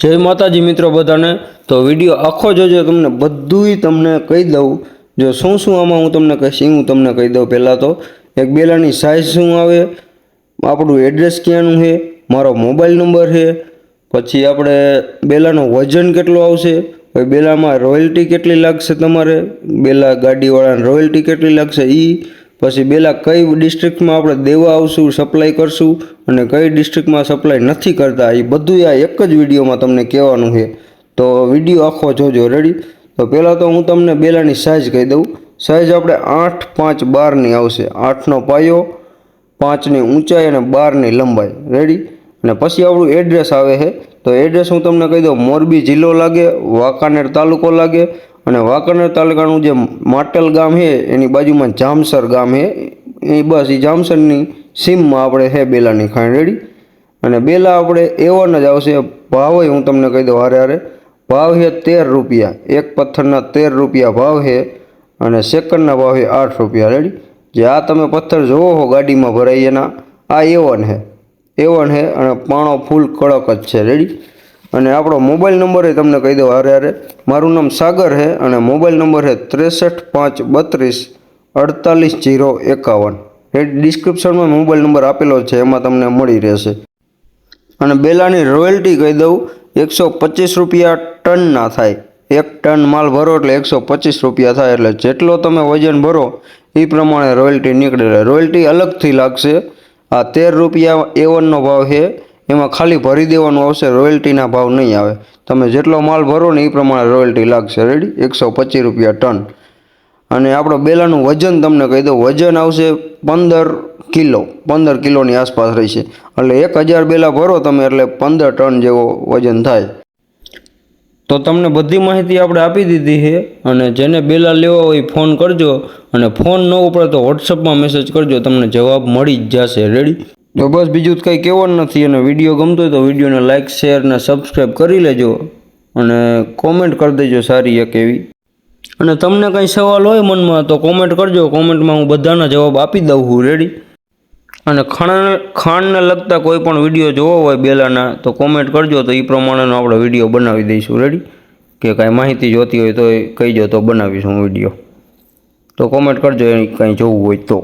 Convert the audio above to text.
જય માતાજી મિત્રો બધાને. તો વીડિયો આખો જોજો, તમને બધુંય તમને કહી દઉં. જો શું શું આમાં હું તમને કહીશ હું તમને કહી દઉં પહેલાં તો. એક બેલાની સાઇઝ શું આવે, આપણું એડ્રેસ ક્યાંનું છે, મારો મોબાઈલ નંબર છે, પછી આપણે બેલાનું વજન કેટલું આવશે પછી બેલામાં રોયલ્ટી કેટલી લાગશે તમારે, બેલા ગાડીવાળાને રોયલ્ટી કેટલી લાગશે એ પછી બેલા કઈ ડિસ્ટ્રિક્ટમાં આપણે દેવા આવશું સપ્લાય કરશું અને કઈ ડિસ્ટ્રિક્ટમાં સપ્લાય નથી કરતા એ બધું આ એક જ વિડીયોમાં તમને કહેવાનું છે. તો વીડિયો આખો જોજો રેડી તો પહેલાં તો હું તમને બેલાની સાઇઝ કહી દઉં. સાઇઝ આપણે આઠ, પાંચ, બારની આવશે. આઠનો પાયો, પાંચની ઊંચાઈ અને બારની લંબાઈ. રેડી અને પછી આપણું એડ્રેસ આવે છે. તો એડ્રેસ હું તમને કહી દઉં. મોરબી જિલ્લો લાગે, વાંકાનેર તાલુકો લાગે અને વાંકાનેર તાલુકાનું જે માટેલ ગામ છે, એની બાજુમાં જામસર ગામ છે. એ બસ, એ જામસરની સીમમાં આપણે છે બેલાની ખાંડેડી અને બેલા આપણે એવન જ આવશે. ભાવ હું તમને કહી દઉં હારે હારે. ભાવ છે તેર રૂપિયા. એક પથ્થરના તેર રૂપિયા ભાવ છે અને સેકન્ડના ભાવ છે આઠ રૂપિયા. રેડી? જે આ તમે પથ્થર જોવો હો ગાડીમાં ભરાઈ એના, આ એવન છે. એવન છે અને પાણો ફૂલ કડક જ છે. રેડી? અને આપણો મોબાઈલ નંબર એ તમને કહી દઉં અરે અરે મારું નામ સાગર છે અને મોબાઈલ નંબર છે ત્રેસઠ પાંચ બત્રીસ અડતાલીસ જીરો એકાવન. એ ડિસ્ક્રિપ્શનમાં મોબાઈલ નંબર આપેલો છે, એમાં તમને મળી રહેશે. અને બેલાની રોયલ્ટી કહી દઉં, એકસો પચીસ રૂપિયા ટનના થાય. એક ટન માલ ભરો એટલે એકસો પચીસ રૂપિયા થાય, એટલે જેટલો તમે વજન ભરો એ પ્રમાણે રોયલ્ટી નીકળે. રોયલ્ટી અલગથી લાગશે. આ તેર રૂપિયા એવનનો ભાવ છે એમાં ખાલી ભરી દેવાનું આવશે, રોયલ્ટીના ભાવ નહીં આવે. તમે જેટલો માલ ભરો ને એ પ્રમાણે રોયલ્ટી લાગશે. રેડી એકસો પચીસ રૂપિયા ટન. અને આપણો બેલાનું વજન તમને કહી દઉં, વજન આવશે પંદર કિલો. પંદર કિલોની આસપાસ રહેશે. એટલે એક હજાર બેલા ભરો તમે, એટલે પંદર ટન જેવો વજન થાય. તો તમને બધી માહિતી આપણે આપી દીધી છે. અને જેને બેલા લેવા હોય ફોન કરજો. અને ફોન ન ઉપડે તો વોટ્સઅપમાં મેસેજ કરજો. તમને જવાબ મળી જ જશે. રેડી તો બસ બીજું કંઈ કહેવાનું નથી અને વીડિયો ગમતો હોય તો વિડીયોને લાઇક શેર અને સબસ્ક્રાઈબ કરી લેજો અને કોમેન્ટ કરી દેજો સારી એક એવી. અને તમને કંઈ સવાલ હોય મનમાં તો કોમેન્ટ કરજો. કોમેન્ટમાં હું બધાના જવાબ આપી દઉં છું રેડી અને ખાણ, ખાણને લગતા કોઈ પણ વીડિયો જોવો હોય બેલાના તો કોમેન્ટ કરજો તો એ પ્રમાણેનો આપણે વીડિયો બનાવી દઈશું. રેડી કે કાંઈ માહિતી જોતી હોય તો એ કહીજો તો બનાવીશું વીડિયો. તો કોમેન્ટ કરજો એ કાંઈ જોવું હોય તો.